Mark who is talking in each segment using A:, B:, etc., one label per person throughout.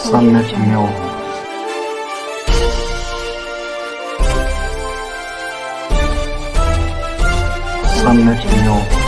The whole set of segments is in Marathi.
A: 三列妙法三列妙法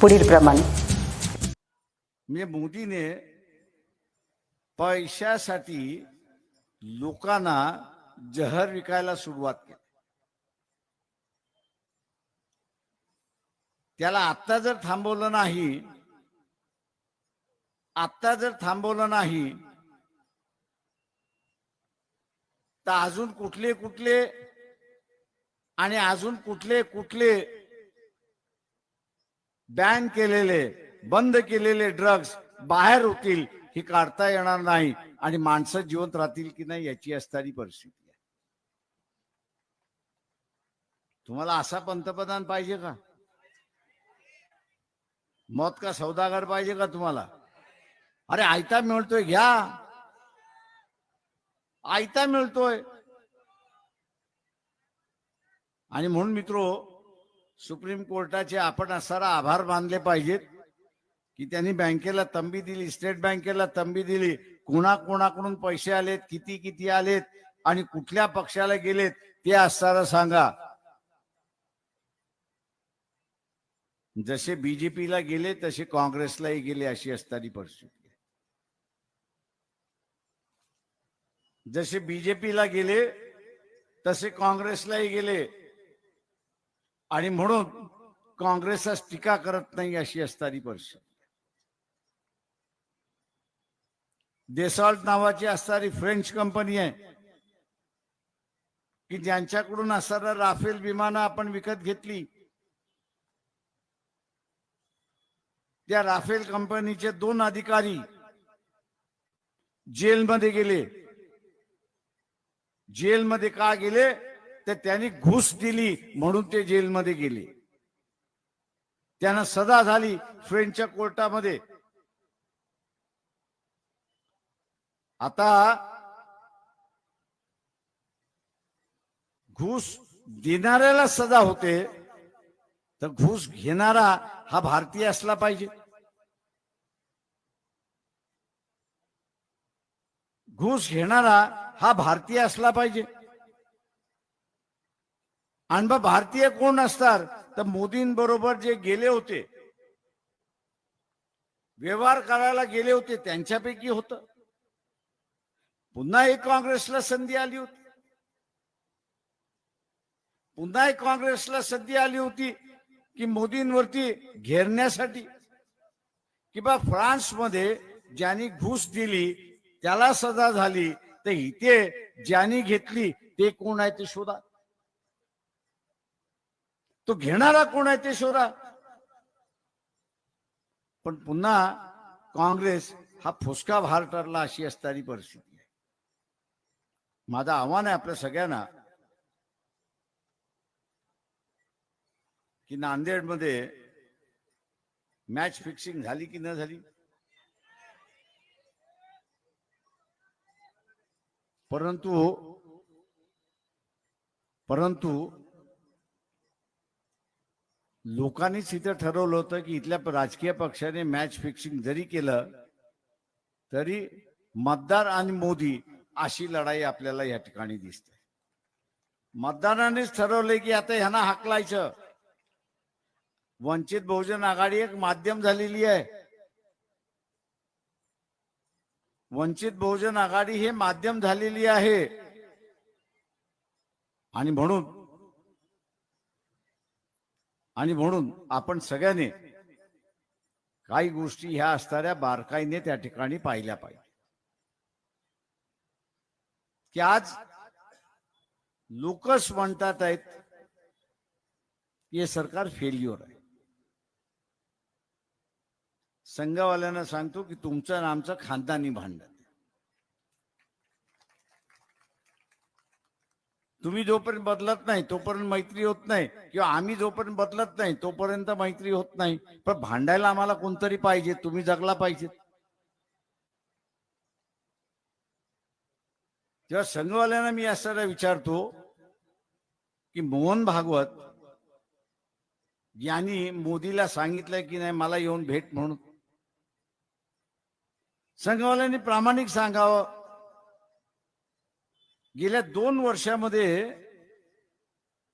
B: पुढील प्रमाणे.
C: मोदीने पैशासाठी लोकांना जहर विकायला सुरुवात केली. त्याला आत्ता जर थांबवलं नाही आत्ता जर थांबवलं नाही तर अजून कुठले कुठले आणि अजून कुठले कुठले बॅन केलेले बंद केलेले ड्रग्ज बाहेर होतील ही काढता येणार नाही आणि माणसं जिवंत राहतील की नाही याची असणारी परिस्थिती आहे. तुम्हाला असा पंतप्रधान पाहिजे का? मत का सौदागर पाहिजे का तुम्हाला? अरे आयता मिळतोय घ्या. आयता मिळतोय. आणि म्हणून मित्रो सुप्रीम कोर्टाचे आपण असारा आभार मानले पाहिजेत की त्यांनी बँकेला तंबी दिली स्टेट बँकेला तंबी दिली. कोणा कोणाकडून पैसे आलेत किती किती आलेत आणि कुठल्या पक्षाला गेलेत ते असताना सांगा. जसे बीजेपीला गेले तसे काँग्रेसलाही गेले अशी असणारी परिस्थिती जसे बीजेपीला गेले तसे काँग्रेसलाही गेले आणि म्हणून काँग्रेसच टीका करत नाही अशी असणारी परिषद. देसॉल्ट नावाची असणारी फ्रेंच कंपनी आहे की ज्यांच्याकडून असणारा राफेल विमानं आपण विकत घेतली त्या राफेल कंपनीचे दोन अधिकारी जेलमध्ये गेले. जेलमध्ये का गेले? तर त्यांनी घुस दिली म्हणून ते जेलमध्ये गेले. त्यांना सजा झाली फ्रेंचच्या कोर्टामध्ये. आता घुस देणाऱ्याला सजा होते तर घुस घेणारा हा भारतीय असला पाहिजे. घुस घेणारा हा भारतीय असला पाहिजे. आणि मग भारतीय कोण असतात तर मोदींबरोबर जे गेले होते व्यवहार करायला गेले होते त्यांच्यापैकी होत. पुन्हा एक काँग्रेसला संधी आली होती. पुन्हा एक काँग्रेसला संधी आली होती की मोदींवरती घेरण्यासाठी. किंवा फ्रान्समध्ये ज्यांनी घुस दिली त्याला सजा झाली तर इथे ज्यांनी घेतली ते कोण आहे ते शोधा. तो घेणारा कोण आहे ते शोधा. पण पुन्हा काँग्रेस हा फुसका भार ठरला अशी असणारी परिस्थिती आहे. माझं आव्हान आहे आपल्या सगळ्यांना की नांदेडमध्ये मॅच फिक्सिंग झाली की न झाली? परंतु परंतु लोकांनीच इथं ठरवलं होतं की इथल्या राजकीय पक्षाने मॅच फिक्सिंग जरी केलं तरी मतदार आणि मोदी अशी लढाई आपल्याला या ठिकाणी दिसते. मतदारानेच ठरवलंय की आता ह्यांना हाकलायचं. वंचित बहुजन आघाडी एक माध्यम झालेली आहे. वंचित बहुजन आघाडी हे माध्यम झालेली आहे. आणि म्हणून आणि म्हणून आपण सगळ्यांनी काही गोष्टी ह्या असणाऱ्या बारकाईने त्या ठिकाणी पाहिल्या पाहिजे. की आज लोकच म्हणतात आहेत की हे सरकार फेल्युअर आहे. संघवाल्यांना सांगतो की तुमचं आणि आमचं खानदानी भांडण. तुम्ही जोपर्यंत बदलत नाही तोपर्यंत मैत्री होत नाही किंवा आम्ही जोपर्यंत बदलत नाही तोपर्यंत मैत्री होत नाही. पण भांडायला आम्हाला कोणतरी पाहिजे तुम्ही जगला पाहिजे. तेव्हा संघवाल्यांना मी असं विचारतो की मोहन भागवत यांनी मोदीला सांगितलं की नाही मला येऊन भेट म्हणून. संघवाल्यांनी प्रामाणिक सांगावं गेल्या दोन वर्षामध्ये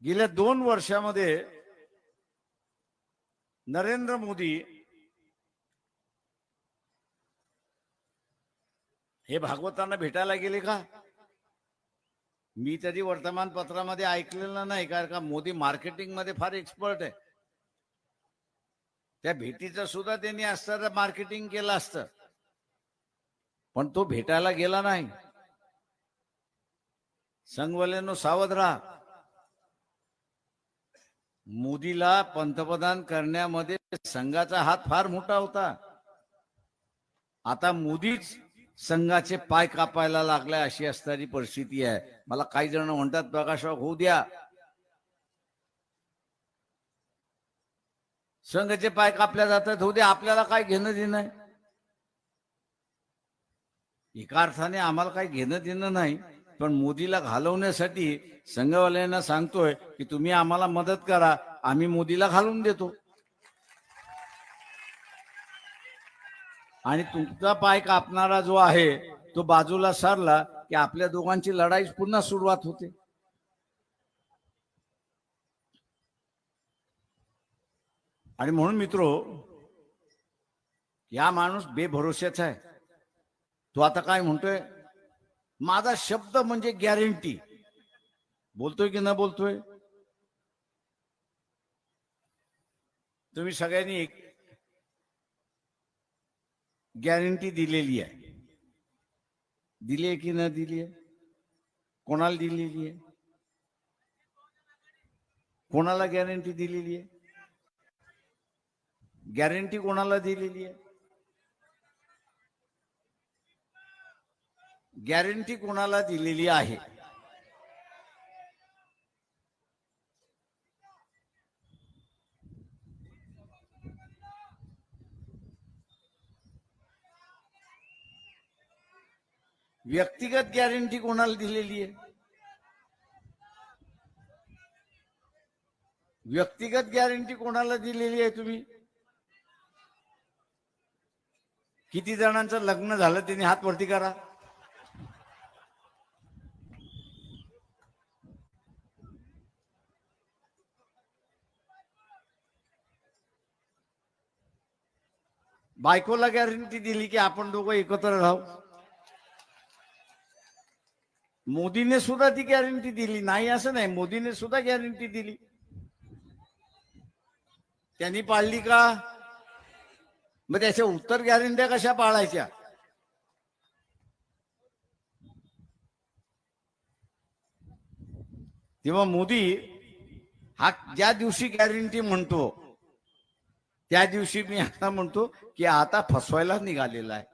C: गेल्या दोन वर्षामध्ये नरेंद्र मोदी हे भागवतांना भेटायला गेले का? मी तरी वर्तमानपत्रामध्ये ऐकलेलं नाही कारण का मोदी मार्केटिंगमध्ये फार एक्सपर्ट आहे. त्या भेटीचं सुद्धा त्यांनी असतं मार्केटिंग केलं असतं. पण तो भेटायला गेला नाही. संघवाल्यानो सावध राहा. मोदीला पंतप्रधान करण्यामध्ये संघाचा हात फार मोठा होता. आता मोदीच संघाचे पाय कापायला लागलाय अशी असणारी परिस्थिती आहे. मला काही जण म्हणतात प्रकाशराव होऊ द्या. संघाचे पाय कापल्या जातात होऊ द्या आपल्याला काय घेणं देणं आहे? एका अर्थाने आम्हाला काही घेणं देणं नाही. पण मोदीला घालवण्यासाठी संघवाल्यांना सांगतोय की तुम्ही आम्हाला मदत करा आम्ही मोदीला घालून देतो. आणि तुमचा पाय कापणारा जो आहे तो बाजूला सरला की आपल्या दोघांची लढाई पुन्हा सुरुवात होते. आणि म्हणून मित्रो या माणूस बेभरोश्याचा आहे. तो आता काय म्हणतोय? माझा शब्द म्हणजे गॅरंटी बोलतोय की न बोलतोय? तुम्ही सगळ्यांनी एक गॅरंटी दिलेली आहे. दिली आहे की न दिली आहे? कोणाला दिलेली आहे? कोणाला गॅरंटी दिलेली आहे? गॅरंटी कोणाला दिलेली आहे? गॅरंटी कोणाला दिलेली आहे? व्यक्तिगत गॅरंटी कोणाला दिलेली आहे? व्यक्तिगत गॅरंटी कोणाला दिलेली आहे तुम्ही? किती जणांचं लग्न झालं त्यांनी हात वरती करा. बायकोला गॅरंटी दिली की आपण दोघं एकत्र राहू. मोदीने सुद्धा ती गॅरंटी दिली. नाही असं नाही. मोदीने सुद्धा गॅरंटी दिली. त्यांनी पाळली का? मग त्याच्या उत्तर गॅरंट्या कशा पाळायच्या? तेव्हा मोदी हा ज्या दिवशी गॅरंटी म्हणतो त्या दिवशी मी आता म्हणतो की आता फसवायला निघालेला आहे.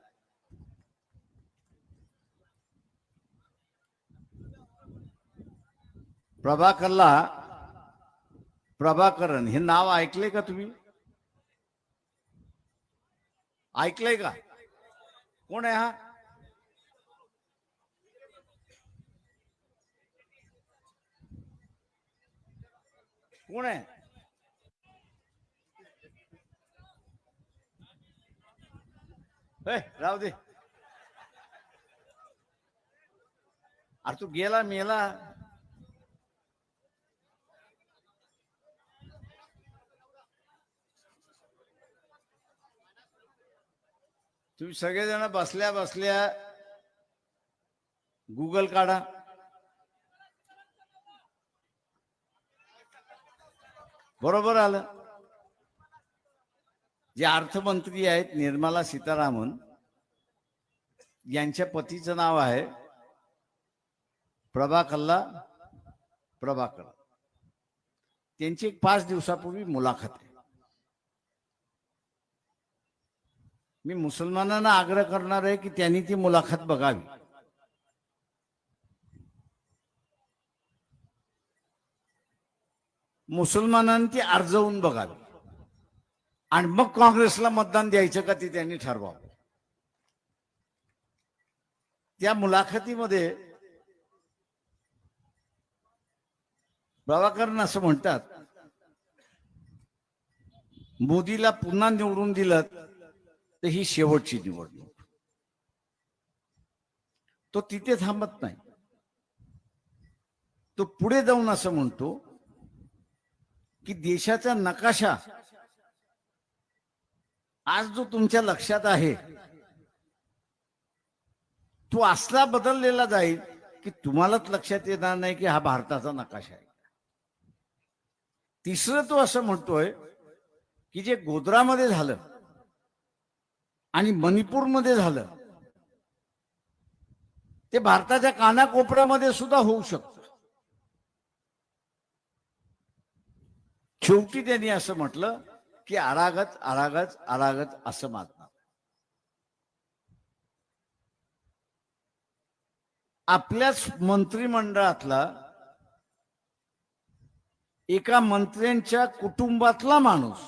C: प्रभाकरला, प्रभाकरन, हे नाव ऐकले का तुम्ही? ऐकलंय का? कोण आहे हा? कोण आहे? राहू दे. अरे तू गेला मेला. तुम्ही सगळेजण बसल्या बसल्या गुगल काढा. बरोबर आलं. जे अर्थमंत्री आहेत निर्मला सीतारामन यांच्या पतीचं नाव आहे प्रभाकरला प्रभाकर त्यांची एक पाच दिवसापूर्वी मुलाखत आहे. मी मुसलमानांना आग्रह करणार आहे की त्यांनी ती मुलाखत बघावी. मुसलमानांनी ती अर्जवून बघावी. आणि मग काँग्रेसला मतदान द्यायचं का ते त्यांनी ठरवावं. त्या मुलाखतीमध्ये प्रभाकरण असं म्हणतात मोदीला पुन्हा निवडून दिलं तर ही शेवटची निवडणूक. तो तिथे थांबत नाही. तो पुढे जाऊन असं म्हणतो की देशाचा नकाशा आज जो तुमच्या लक्षात आहे तो असला बदललेला जाईल की तुम्हालाच लक्षात येणार नाही की हा भारताचा नकाशा आहे. तिसरं तो असं म्हणतोय की जे गोध्रामध्ये झालं आणि मणिपूरमध्ये झालं ते भारताच्या कानाकोपऱ्यामध्ये सुद्धा होऊ शकतं. शेवटी त्यांनी असं म्हटलं की आरागत आरागत आरागत असं मानणार. आपल्याच मंत्रिमंडळातला एका मंत्र्यांच्या कुटुंबातला माणूस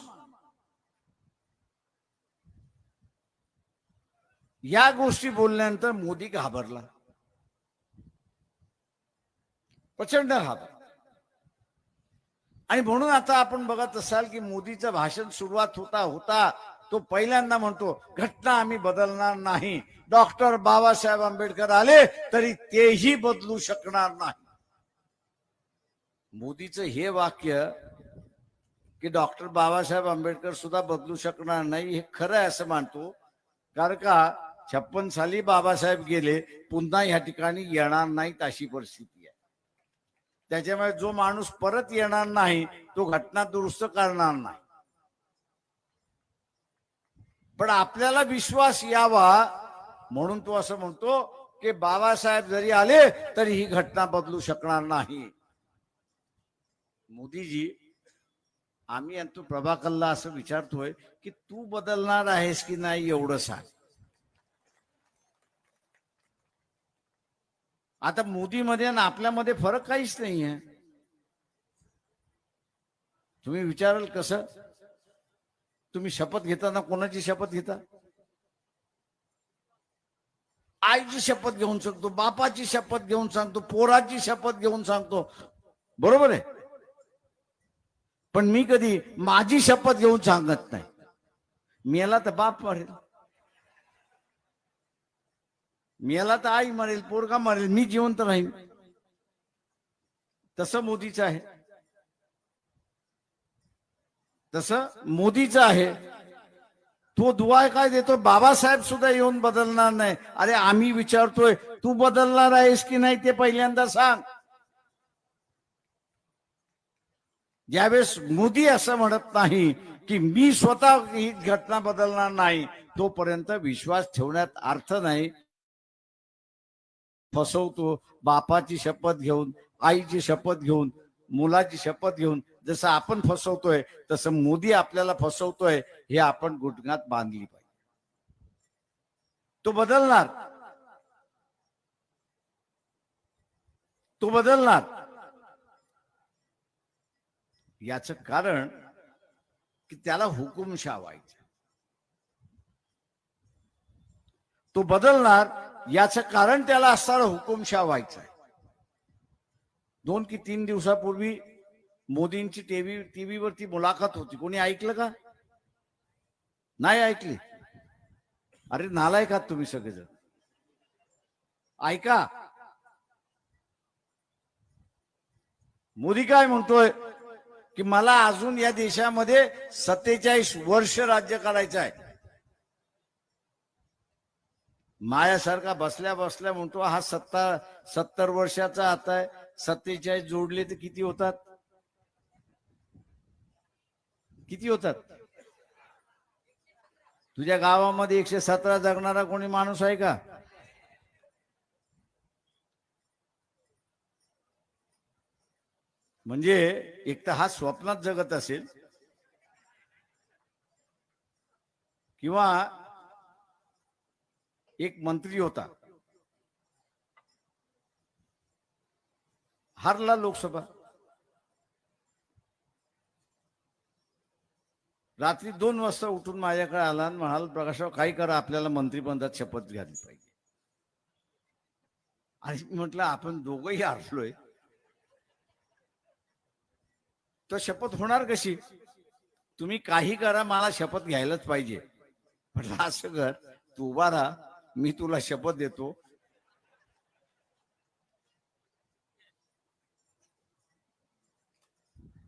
C: या गोष्टी बोलल्यानंतर मोदी घाबरला. प्रचंड घाबरला. आणि म्हणून आता आपण बघत असाल की मोदीचं भाषण सुरुवात होता होता. तो पहिल्यांदा म्हणतो घटना आम्ही बदलणार नाही. डॉक्टर बाबासाहेब आंबेडकर आले तरी तेही बदलू शकणार नाही. मोदीचं हे वाक्य की डॉक्टर बाबासाहेब आंबेडकर सुद्धा बदलू शकणार नाही हे खरं आहे असं मानतो. कारण का? छप्पन साली बाबासाहेब गेले पुन्हा या ठिकाणी येणार नाहीत अशी परिस्थिती त्याच्यामुळे जो माणूस परत येणार नाही तो घटना दुरुस्त करणार नाही. पण आपल्याला विश्वास यावा म्हणून तो असं म्हणतो की बाबासाहेब जरी आले तरी ही घटना बदलू शकणार नाही. मोदीजी आम्ही आणि तू प्रभाकरला असं विचारतोय की तू बदलणार आहेस की नाही एवढं सांग. आता मोदीमध्ये आणि आपल्यामध्ये फरक काहीच नाही आहे तुम्ही विचाराल कसं? तुम्ही शपथ घेताना कोणाची शपथ घेता? आईची शपथ घेऊन सांगतो बापाची शपथ घेऊन सांगतो पोराची शपथ घेऊन सांगतो. बरोबर आहे? पण मी कधी माझी शपथ घेऊन सांगत नाही. मेला तर बाप पडेल मेला तर आई मरेल पोरगा मरेल मी जिवंत राहीन. तसं मोदीचं आहे. तसं मोदीचं आहे. तो दुवा काय देतो? बाबासाहेब सुद्धा येऊन बदलणार नाही. अरे आम्ही विचारतोय तू बदलणार आहेस की नाही ते पहिल्यांदा सांग. ज्यावेळेस मोदी असं म्हणत नाही की मी स्वतः ही घटना बदलणार नाही तोपर्यंत विश्वास ठेवण्यात अर्थ नाही. फसवतो बापाची शपथ घेऊन आईची शपथ घेऊन मुलाची शपथ घेऊन जसं आपण फसवतोय तसं मोदी आपल्याला फसवतोय हे आपण गुटगात बांधली पाहिजे. तो बदलणार. तो बदलणार. याच कारण की त्याला हुकुमशा व्हायचा. तो बदलणार याच कारण त्याला असणारा हुकुमशा व्हायचा दोन की तीन दिवसापूर्वी मोदींची टीव्ही टीव्हीवरती मुलाखत होती. कोणी ऐकलं का? नाही ऐकली. अरे नालायकात तुम्ही सगळेजण. ऐका. मोदी काय म्हणतोय? की मला अजून या देशामध्ये सत्तेचाळीस वर्ष राज्य करायचं आहे. मायासारखा बसल्या बसल्या म्हणतो हा सत्ता सत्तर वर्षाचा आता आहे सत्तेचाळीस जोडले तर किती होतात? किती होतात? तुझ्या गावामध्ये एकशे सतरा जगणारा कोणी माणूस आहे का? म्हणजे एक तर हा स्वप्नात जगत असेल किंवा एक मंत्री होता. हारला लोकसभा. रात्री दोन वाजता उठून माझ्याकडे आला आणि म्हणाल प्रकाशराव काही करा आपल्याला मंत्रिपदात शपथ घ्यायला पाहिजे. आणि म्हटलं आपण दोघंही हारलोय. तर शपथ होणार कशी? तुम्ही काही करा मला शपथ घ्यायलाच पाहिजे. म्हटलं असं कर तू उभा राहा मी तुला शपथ देतो.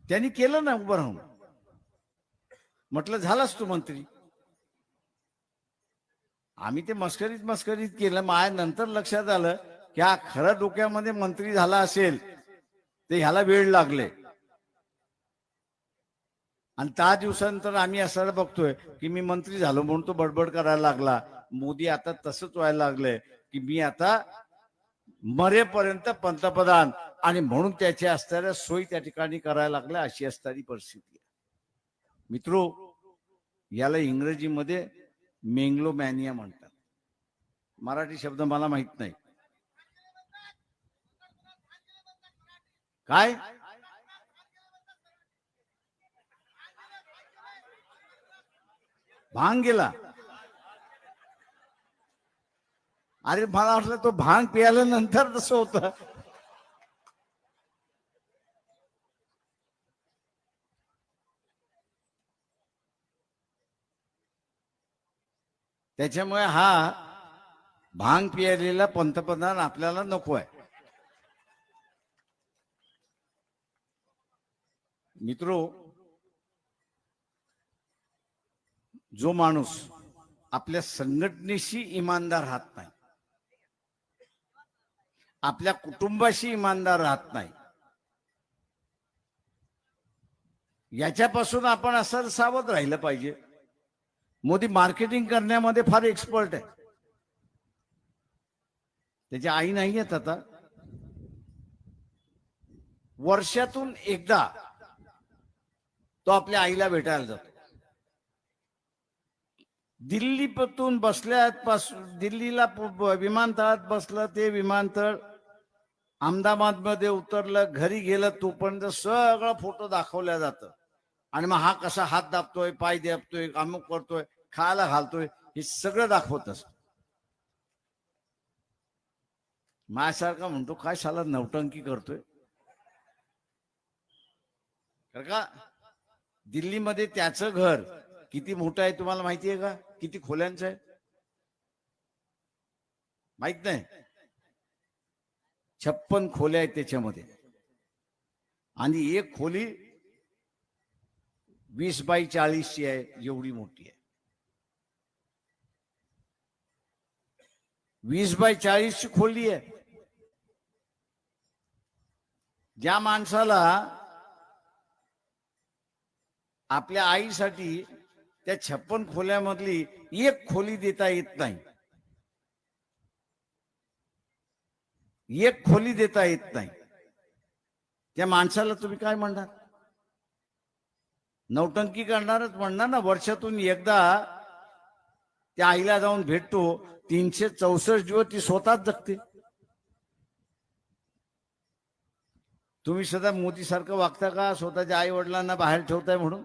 C: त्यांनी केलं ना उभं राहून. म्हटलं झालाच तू मंत्री. आम्ही ते मस्करीत मस्करीत केलं. माझ्या नंतर लक्षात आलं की हा खरं डोक्यामध्ये मंत्री झाला असेल ते ह्याला वेळ लागले. आणि त्या दिवसानंतर आम्ही असं बघतोय की मी मंत्री झालो म्हणून तो बडबड करायला लागला. मोदी आता तसंच व्हायला लागलंय की मी आता मरेपर्यंत पंतप्रधान. आणि म्हणून त्याच्या असणाऱ्या सोयी त्या ठिकाणी करायला लागल्या अशी असणारी परिस्थिती आहे. मित्रो याला इंग्रजीमध्ये मेंग्लोमॅनिया म्हणतात. मराठी शब्द मला माहीत नाही. काय? भांग गेला. अरे मला वाटलं तो भांग पियाल्यानंतर तसं होतं. त्याच्यामुळे हा भांग पियालेला पंतप्रधान आपल्याला नको आहे. मित्रो जो माणूस आपल्या संघटनेशी इमानदार राहत नाही आपल्या कुटुंबाशी इमानदार राहत नाही. याच्यापासून आपण असं सावध राहिलं पाहिजे. मोदी मार्केटिंग करण्यामध्ये फार एक्सपर्ट आहे. त्याची आई नाही आहेत आता. वर्षातून एकदा तो आपल्या आईला भेटायला जातो. दिल्लीपासून बसल्यापासून दिल्लीला विमानतळात बसलं ते विमानतळ अहमदाबादमध्ये उतरलं घरी गेलं तोपर्यंत सगळं फोटो दाखवल्या जातं. आणि मग हा कसा हात दाबतोय पाय दाबतोय अमुक करतोय खायला घालतोय हे सगळं दाखवत असत. माझ्यासारखा म्हणतो काय साला नवटंकी करतोय? का? दिल्लीमध्ये त्याचं घर किती मोठं आहे तुम्हाला माहिती आहे का? किती खोल्यांचं आहे? माहीत नाही. छप्पन खोल्या आहेत त्याच्यामध्ये. आणि एक खोली वीस बाय चाळीसची आहे एवढी मोठी आहे. वीस बाय चाळीसची खोली आहे. ज्या माणसाला आपल्या आईसाठी त्या छप्पन खोल्यामधली एक खोली देता येत नाही. एक खोली देता येत नाही. त्या माणसाला तुम्ही काय म्हणणार? नौटंकी करणारच म्हणणार ना वर्षातून एकदा त्या आईला जाऊन भेटतो तीनशे चौसष्ट दिवस ती स्वतःच जगते. तुम्ही सदा मोदी सारखं वागता का? स्वतःच्या आई वडिलांना बाहेर ठेवताय म्हणून?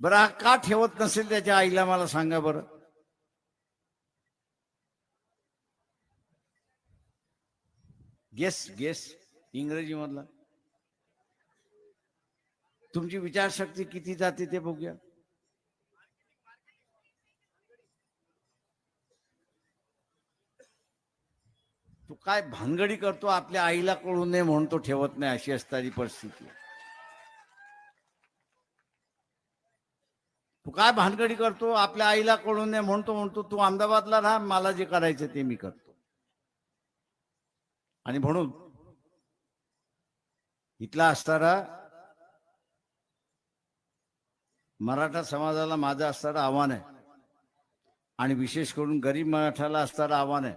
C: बरं का ठेवत नसेल त्याच्या आईला? मला सांगा बरं. गेस गेस इंग्रजी मधला तुमची विचारशक्ती किती जाते ते बघूया. तू काय भानगडी करतो आपल्या आईला कळू नये म्हणून तो ठेवत नाही अशी असणारी परिस्थिती. तू काय भानगडी करतो आपल्या आईला कळू नये म्हणतो म्हणतो तू अहमदाबादला राहा मला जे करायचं ते मी करतो. आणि म्हणून इथला असणारा मराठा समाजाला माझं असणारं आव्हान आहे. आणि विशेष करून गरीब मराठाला असणारं आव्हान आहे.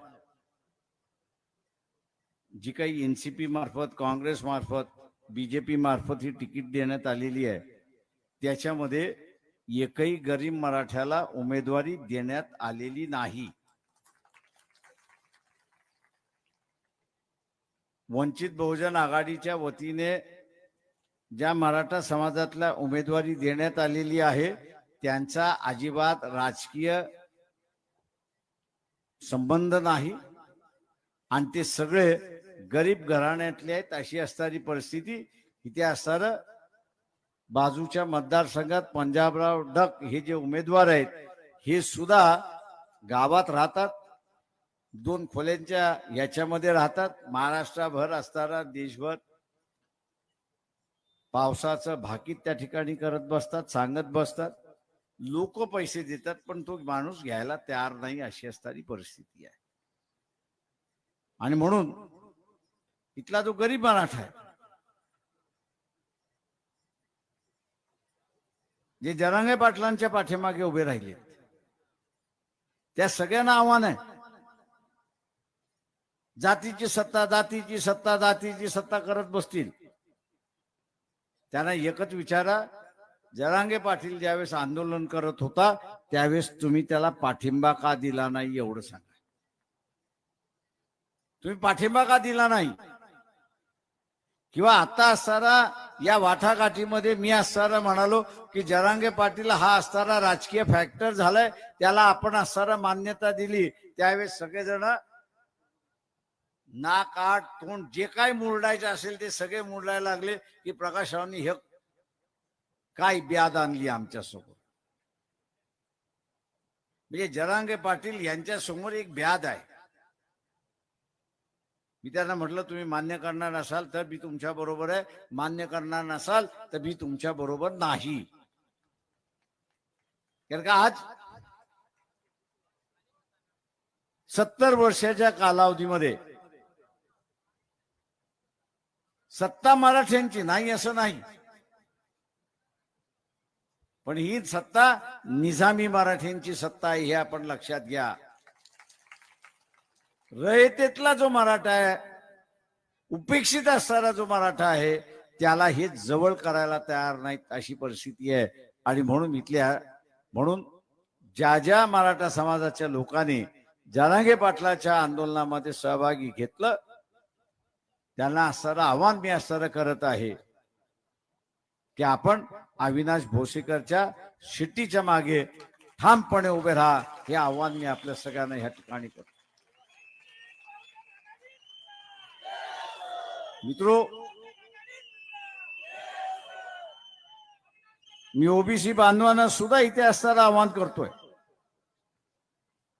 C: जी काही एन सी मार्फत काँग्रेस मार्फत बीजेपी मार्फत ही तिकीट देण्यात आलेली आहे त्याच्यामध्ये एकही गरीब मराठ्याला उमेदवारी देण्यात आलेली नाही. वंचित बहुजन आघाडीच्या वतीने ज्या मराठा समाजातल्या उमेदवारी देण्यात आलेली आहे त्यांचा अजिबात राजकीय संबंध नाही. आणि ते सगळे गरीब घराण्यातले आहेत अशी असणारी परिस्थिती इथे असणार बाजूच्या मतदारसंघात पंजाबराव डक हे जे उमेदवार आहेत हे सुद्धा गावात राहतात. दोन खोल्यांच्या याच्यामध्ये राहतात. महाराष्ट्रभर असताना देशभर पावसाचं भाकीत त्या ठिकाणी करत बसतात सांगत बसतात. लोक पैसे देतात पण तो माणूस घ्यायला तयार नाही अशी असणारी परिस्थिती आहे. आणि म्हणून इथला जो गरीब मराठा आहे जे जरांगे पाटलांच्या पाठीमागे उभे राहिले त्या सगळ्यांना आव्हान आहे जातीची सत्ता जातीची सत्ता जातीची सत्ता करत बसतील. त्यांना एकच विचारा जरांगे पाटील ज्यावेळेस आंदोलन करत होता त्यावेळेस तुम्ही त्याला पाठिंबा का दिला नाही एवढं सांगा. तुम्ही पाठिंबा का दिला नाही? किंवा आता असताना या वाटाघाटीमध्ये मी असताना म्हणालो की जरांगे पाटील हा असताना राजकीय फॅक्टर झालाय त्याला आपण असताना मान्यता दिली त्यावेळेस सगळेजण नाक आठ तोंड जे काय मुरडायचं असेल ते सगळे मुरडायला लागले की प्रकाशरावांनी हे काय ब्याद आणली आमच्यासोबत म्हणजे जरांगे पाटील यांच्या समोर एक ब्याद आहे. मी त्यांना म्हटलं तुम्ही मान्य करणार नसाल तर मी तुमच्या बरोबर आहे. मान्य करणार नसाल तर मी तुमच्या बरोबर नाही. कारण का आज सत्तर वर्षाच्या कालावधीमध्ये सत्ता मराठ्यांची नाही असं नाही. पण ही सत्ता निजामी मराठ्यांची सत्ता आहे हे आपण लक्षात घ्या. रयतेतला जो मराठा आहे उपेक्षित असणारा जो मराठा आहे त्याला हे जवळ करायला तयार नाहीत अशी परिस्थिती आहे. आणि म्हणून इथल्या म्हणून ज्या ज्या मराठा समाजाच्या लोकांनी जनागे पाटलाच्या आंदोलनामध्ये सहभागी घेतलं त्यांना असणारं आव्हान मी असणारं करत आहे. की आपण अविनाश भोसेकरच्या शिट्टीच्या मागे ठामपणे उभे राहा हे आव्हान मी आपल्या सगळ्यांना ह्या ठिकाणी करतो. मित्रो मी ओबीसी बांधवांना सुद्धा इथे असणारं आवाहन करतोय.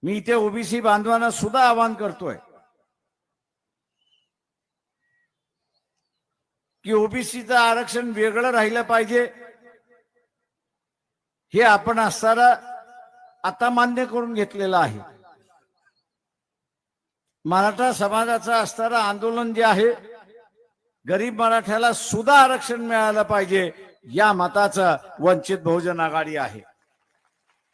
C: मी इथे ओबीसी बांधवांना सुद्धा आवाहन करतोय. की ओबीसीचं आरक्षण वेगळं राहिलं पाहिजे. हे आपण असताना आता मान्य करून घेतलेलं आहे. मराठा समाजाचं असणारं आंदोलन जे आहे गरीब मराठ्याला सुद्धा आरक्षण मिळालं पाहिजे या मताचं वंचित बहुजन आघाडी आहे.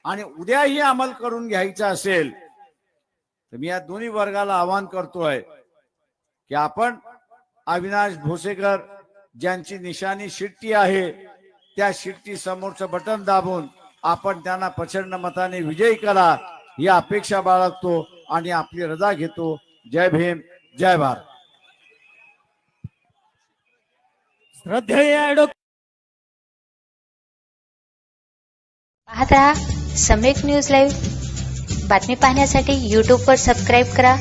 C: आणि उद्याही अंमल करून घ्यायचा असेल तर मी या दोन्ही वर्गाला आवाहन करतोय की आपण अविनाश भोसेकर ज्यांची निशाणी शिट्टी आहे त्या शिट्टी समोरचं बटन दाबून आपण त्यांना प्रचंड मताने विजयी करा. ही अपेक्षा बाळगतो आणि आपली रजा घेतो. जय भीम जय भारत.
D: पाहत रहा सम्यक न्यूज लाईव्ह बातमी पाहण्यासाठी यूट्यूबवर सबस्क्राईब करा.